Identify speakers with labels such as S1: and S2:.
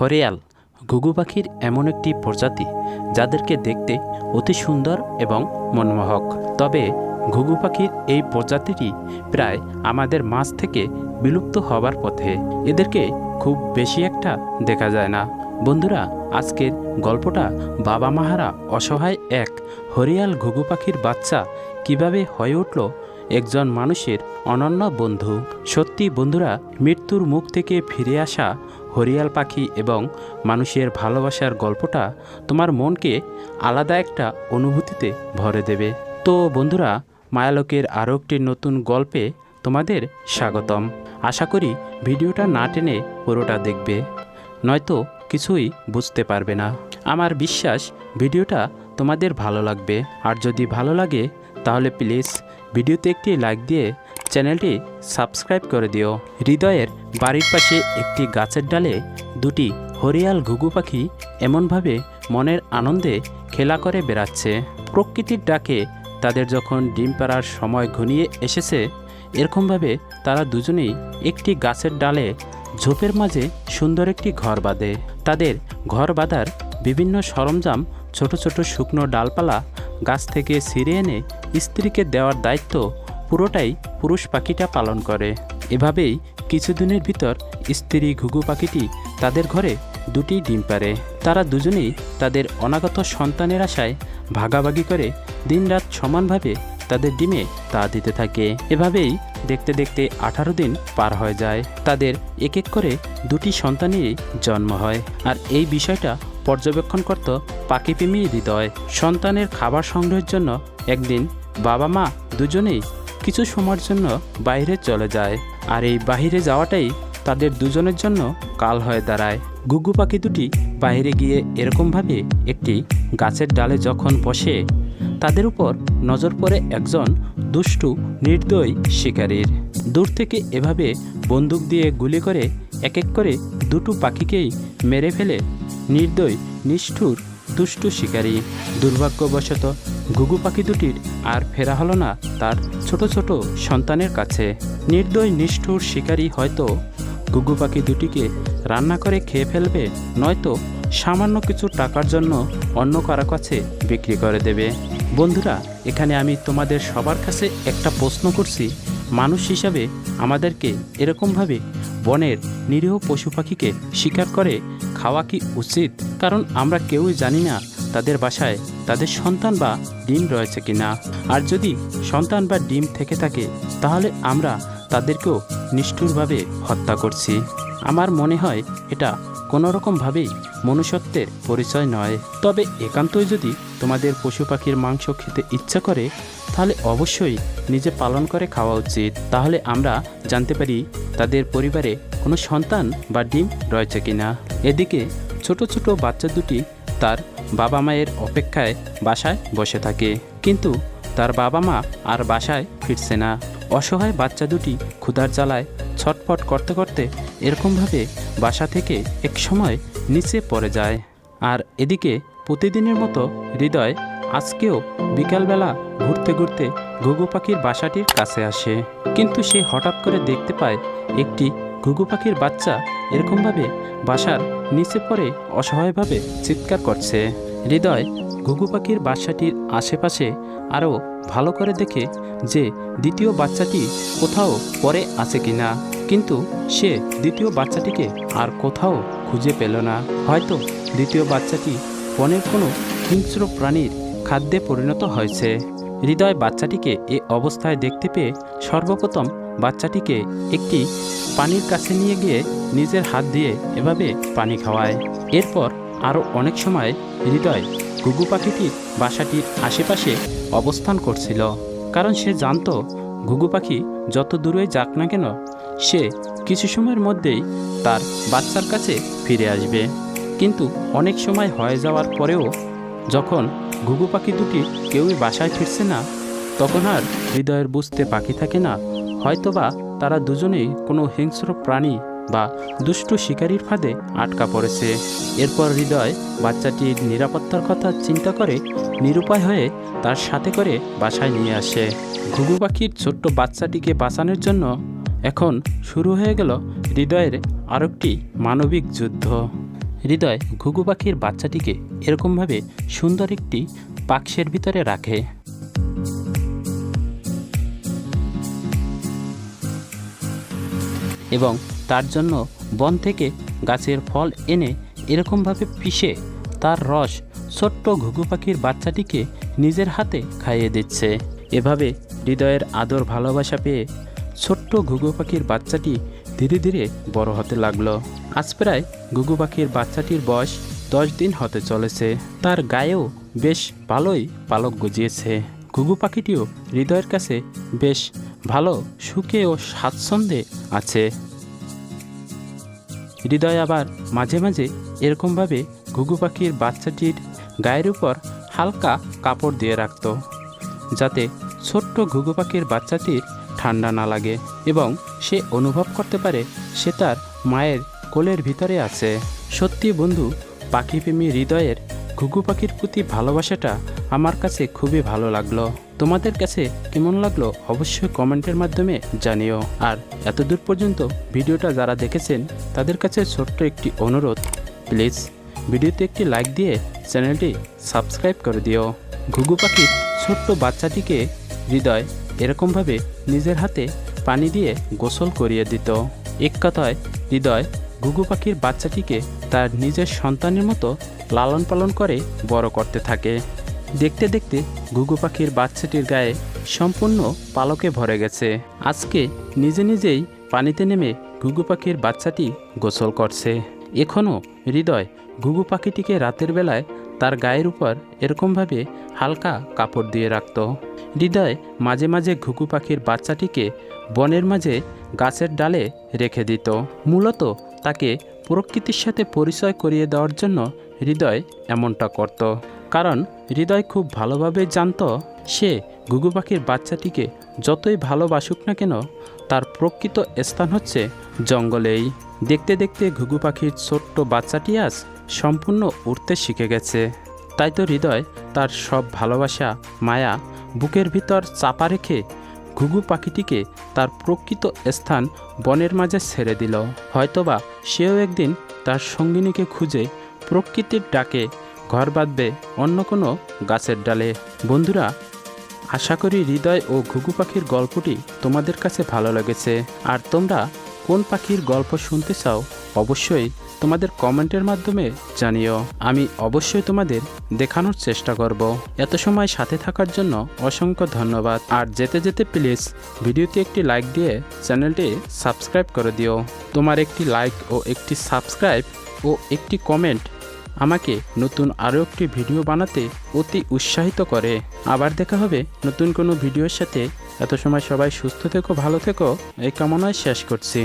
S1: হরিয়াল, ঘুঘু পাখির এমন একটি প্রজাতি যাদেরকে দেখতে অতি সুন্দর এবং মনমোহক। তবে ঘুঘু পাখির এই প্রজাতিটি প্রায় আমাদের মাছ থেকে বিলুপ্ত হবার পথে। এদেরকে খুব বেশি একটা দেখা যায় না। বন্ধুরা, আজকের গল্পটা বাবা মাহারা অসহায় এক হরিয়াল ঘুঘু পাখির বাচ্চা কীভাবে হয়ে উঠল একজন মানুষের অনন্য বন্ধু। সত্যি বন্ধুরা, মৃত্যুর মুখ থেকে ফিরে আসা হরিয়াল পাখি এবং মানুষের ভালোবাসার গল্পটা তোমার মনকে আলাদা একটা অনুভূতিতে ভরে দেবে। তো বন্ধুরা, মায়ালোকের আরও একটি নতুন গল্পে তোমাদের স্বাগতম। আশা করি ভিডিওটা না টেনে পুরোটা দেখবে। নয়তো কিছুই বুঝতে পারবে না। আমার বিশ্বাস, ভিডিওটা তোমাদের ভালো লাগবে। আর যদি ভালো লাগে, তাহলে প্লিজ ভিডিওতে একটি লাইক দিয়ে চ্যানেলটি সাবস্ক্রাইব করে দিও। হৃদয়ের বাড়ির পাশে একটি গাছের ডালে দুটি হরিয়াল ঘুঘু পাখি এমনভাবে মনের আনন্দে খেলা করে বেড়াচ্ছে। প্রকৃতির ডাকে তাদের যখন ডিম পাড়ার সময় ঘনিয়ে এসেছে, এরকমভাবে তারা দুজনেই একটি গাছের ডালে ঝোপের মাঝে সুন্দর একটি ঘর বাঁধে। তাদের ঘর বাঁধার বিভিন্ন সরঞ্জাম, ছোট ছোট শুকনো ডালপালা, গাছ থেকে ছিঁড়ে এনে স্ত্রীকে দেওয়ার দায়িত্ব পুরোটাই পুরুষ পাখিটা পালন করে। এভাবেই কিছুদিনের ভিতর স্ত্রী ঘুঘু পাখিটি তাদের ঘরে দুটি ডিম পারে তারা দুজনেই তাদের অনাগত সন্তানের আশায় ভাগাভাগি করে দিনরাত সমানভাবে তাদের ডিমে তা দিতে থাকে। এভাবেই দেখতে দেখতে আঠারো দিন পার হয়ে যায়। তাদের এক এক করে দুটি সন্তানেরই জন্ম হয়। আর এই বিষয়টা পর্যবেক্ষণ করত পাখিপ্রেমী হৃদয়। সন্তানের খাবার সংগ্রহের জন্য একদিন বাবা মা দুজনেই কিছু সময়ের জন্য বাইরে চলে যায়। আর এই বাইরে যাওয়াটাই তাদের দুজনের জন্য কাল হয়ে দাঁড়ায়। গুগু পাখি দুটি বাইরে গিয়ে এরকমভাবে একটি গাছের ডালে যখন বসে, তাদের উপর নজর পড়ে একজন দুষ্টু, নির্দয় শিকারীর। দূর থেকে এভাবে বন্দুক দিয়ে গুলি করে এক এক করে দুটো পাখিকেই মেরে ফেলে নির্দয়, নিষ্ঠুর, দুষ্টু শিকারী। দুর্ভাগ্যবশত ঘুঘু পাখি দুটির আর ফেরা হলো না তার ছোট ছোট সন্তানের কাছে। নির্দয়, নিষ্ঠুর শিকারী হয়তো ঘুঘু পাখি দুটিকে রান্না করে খেয়ে ফেলবে, নয়তো সামান্য কিছু টাকার জন্য অন্য কারও কাছে বিক্রি করে দেবে। বন্ধুরা, এখানে আমি তোমাদের সবার কাছে একটা প্রশ্ন করছি। মানুষ হিসাবে আমাদেরকে এরকমভাবে বনের নিরীহ পশু পাখিকে শিকার করে খাওয়া কি উচিত? কারণ আমরা কেউই জানি না তাদের বাসায় তাদের সন্তান বা ডিম রয়েছে কি না আর যদি সন্তান বা ডিম থেকে থাকে, তাহলে আমরা তাদেরকেও নিষ্ঠুরভাবে হত্যা করছি। আমার মনে হয় এটা কোনো রকমভাবেই মনুষ্যত্বের পরিচয় নয়। তবে একান্তই যদি তোমাদের পশু পাখির মাংস খেতে ইচ্ছা করে, তাহলে অবশ্যই নিজে পালন করে খাওয়া উচিত। তাহলে আমরা জানতে পারি তাদের পরিবারে কোনো সন্তান বা ডিম রয়েছে কিনা। এদিকে ছোট ছোট বাচ্চা দুটি তার বাবা মায়ের অপেক্ষায় বাসায় বসে থাকে। কিন্তু তার বাবা মা আর বাসায় ফিরছে না। অসহায় বাচ্চা দুটি ক্ষুধার জ্বালায় ছটফট করতে করতে এরকমভাবে বাসা থেকে এক সময় নিচে পড়ে যায়। আর এদিকে প্রতিদিনের মতো হৃদয় আজকেও বিকালবেলা ঘুরতে ঘুরতে ঘুঘু পাখির বাসাটির কাছে আসে। কিন্তু সে হঠাৎ করে দেখতে পায় একটি ঘুঘু পাখির বাচ্চা এরকমভাবে বাসার নিচে পড়ে অসহায়ভাবে চিৎকার করছে। হৃদয় ঘুঘু পাখির বাসাটির আশেপাশে আরও ভালো করে দেখে যে দ্বিতীয় বাচ্চাটি কোথাও পরে আছে কিনা। কিন্তু সে দ্বিতীয় বাচ্চাটিকে আর কোথাও খুঁজে পেল না। হয়তো দ্বিতীয় বাচ্চাটি বনের কোনো হিংস্র প্রাণীর খাদ্যে পরিণত হয়েছে। হৃদয় বাচ্চাটিকে এ অবস্থায় দেখতে পেয়ে সর্বপ্রথম বাচ্চাটিকে একটি পানির কাছে নিয়ে গিয়ে নিজের হাত দিয়ে এভাবে পানি খাওয়ায়। এরপর আরও অনেক সময় হৃদয় ঘুঘু পাখিটির বাসাটির আশেপাশে অবস্থান করছিল, কারণ সে জানতো ঘুঘু পাখি যত দূরে যাক না কেন, সে কিছু সময়ের মধ্যেই তার বাচ্চার কাছে ফিরে আসবে। কিন্তু অনেক সময় হয়ে যাওয়ার পরেও যখন ঘুঘু পাখি দুটি কেউই বাসায় ফিরছে না, তখন আর হৃদয়ের বুঝতে পাখি থাকে না, হয়তোবা তারা দুজনেই কোনো হিংস্র প্রাণী বা দুষ্ট শিকারীর ফাঁদে আটকা পড়েছে। এরপর হৃদয় বাচ্চাটির নিরাপত্তার কথা চিন্তা করে নিরুপায় হয়ে তার সাথে করে বাসায় নিয়ে আসে। ঘুঘু পাখির ছোট্ট বাচ্চাটিকে বাঁচানোর জন্য এখন শুরু হয়ে গেল হৃদয়ের আরেকটি মানবিক যুদ্ধ। হৃদয় ঘুঘু পাখির বাচ্চাটিকে এরকমভাবে সুন্দর একটি বাক্সের ভিতরে রাখে। এবং তার জন্য বন থেকে গাছের ফল এনে এরকমভাবে পিষে তার রস ছোট্ট ঘুঘু পাখির বাচ্চাটিকে নিজের হাতে খাইয়ে দিচ্ছে। এভাবে হৃদয়ের আদর ভালোবাসা পেয়ে ছোট্ট ঘুঘু পাখির বাচ্চাটি ধীরে ধীরে বড় হতে লাগল। আজ প্রায় ঘুঘু পাখির বাচ্চাটির বয়স দশ দিন হতে চলেছে। তার গায়েও বেশ ভালোই পালক গজিয়েছে। ঘুঘু পাখিটিও হৃদয়ের কাছে বেশ ভালো, সুখে ও স্বাচ্ছন্দ্যে আছে। হৃদয় আবার মাঝে মাঝে এরকমভাবে ঘুঘু পাখির বাচ্চাটির গায়ের উপর হালকা কাপড় দিয়ে রাখত, যাতে ছোট্ট ঘুঘু পাখির বাচ্চাটির ঠান্ডা না লাগে এবং সে অনুভব করতে পারে সে তার মায়ের কোলের ভিতরে আছে। সত্যি বন্ধু, পাখিপ্রেমী হৃদয়ের ঘুঘু পাখির প্রতি ভালোবাসাটা আমার কাছে খুবই ভালো লাগল। তোমাদের কাছে কেমন লাগল অবশ্যই কমেন্টের মাধ্যমে জানিও। আর এতদূর পর্যন্ত ভিডিওটা যারা দেখেছেন, তাদের কাছে ছোট্ট একটি অনুরোধ। প্লিজ, ভিডিওতে একটি লাইক দিয়ে চ্যানেলটি সাবস্ক্রাইব করে দিও। ঘুঘু পাখির ছোট্ট বাচ্চাটিকে হৃদয় এরকমভাবে নিজের হাতে পানি দিয়ে গোসল করিয়ে দিত। এক কথায়, হৃদয় ঘুঘু পাখির বাচ্চাটিকে তার নিজের সন্তানের মতো লালন পালন করে বড় করতে থাকে। দেখতে দেখতে ঘুঘু পাখির বাচ্চাটির গায়ে সম্পূর্ণ পালকে ভরে গেছে। আজকে নিজে নিজেই পানিতে নেমে ঘুঘু পাখির বাচ্চাটি গোসল করছে। এখনও হৃদয় ঘুঘু পাখিটিকে রাতের বেলায় তার গায়ের উপর এরকমভাবে হালকা কাপড় দিয়ে রাখত। হৃদয় মাঝে মাঝে ঘুঘু পাখির বাচ্চাটিকে বনের মাঝে গাছের ডালে রেখে দিত। মূলত তাকে প্রকৃতির সাথে পরিচয় করিয়ে দেওয়ার জন্য হৃদয় এমনটা করত। কারণ হৃদয় খুব ভালোভাবে জানত সে ঘুঘু পাখির বাচ্চাটিকে যতই ভালোবাসুক না কেন, তার প্রকৃত স্থান হচ্ছে জঙ্গলেই। দেখতে দেখতে ঘুঘু পাখির ছোট্ট বাচ্চাটি আজ সম্পূর্ণ উড়তে শিখে গেছে। তাই তো হৃদয় তার সব ভালোবাসা, মায়া বুকের ভিতর চাপা রেখে ঘুঘু পাখিটিকে তার প্রকৃত স্থান বনের মাঝে ছেড়ে দিল। হয়তোবা সেও একদিন তার সঙ্গিনীকে খুঁজে প্রকৃতির ডাকে ঘর বাঁধবে অন্য কোনো গাছের ডালে। বন্ধুরা, আশা করি হৃদয় ও ঘুঘু পাখির গল্পটি তোমাদের কাছে ভালো লেগেছে। আর তোমরা কোন পাখির গল্প শুনতে চাও, অবশ্যই তোমাদের কমেন্টের মাধ্যমে জানিও। আমি অবশ্যই তোমাদের দেখানোর চেষ্টা করব। এত সময় সাথে থাকার জন্য অসংখ্য ধন্যবাদ। আর যেতে যেতে প্লিজ ভিডিওতে একটি লাইক দিয়ে চ্যানেলটি সাবস্ক্রাইব করে দিও। তোমার একটি লাইক ও একটি সাবস্ক্রাইব ও একটি কমেন্ট আমাকে নতুন আরও একটি ভিডিও বানাতে অতি উৎসাহিত করে। আবার দেখা হবে নতুন কোনো ভিডিওর সাথে। এত সময় সবাই সুস্থ থেকো, ভালো থেকো। এই কামনায় শেষ করছি।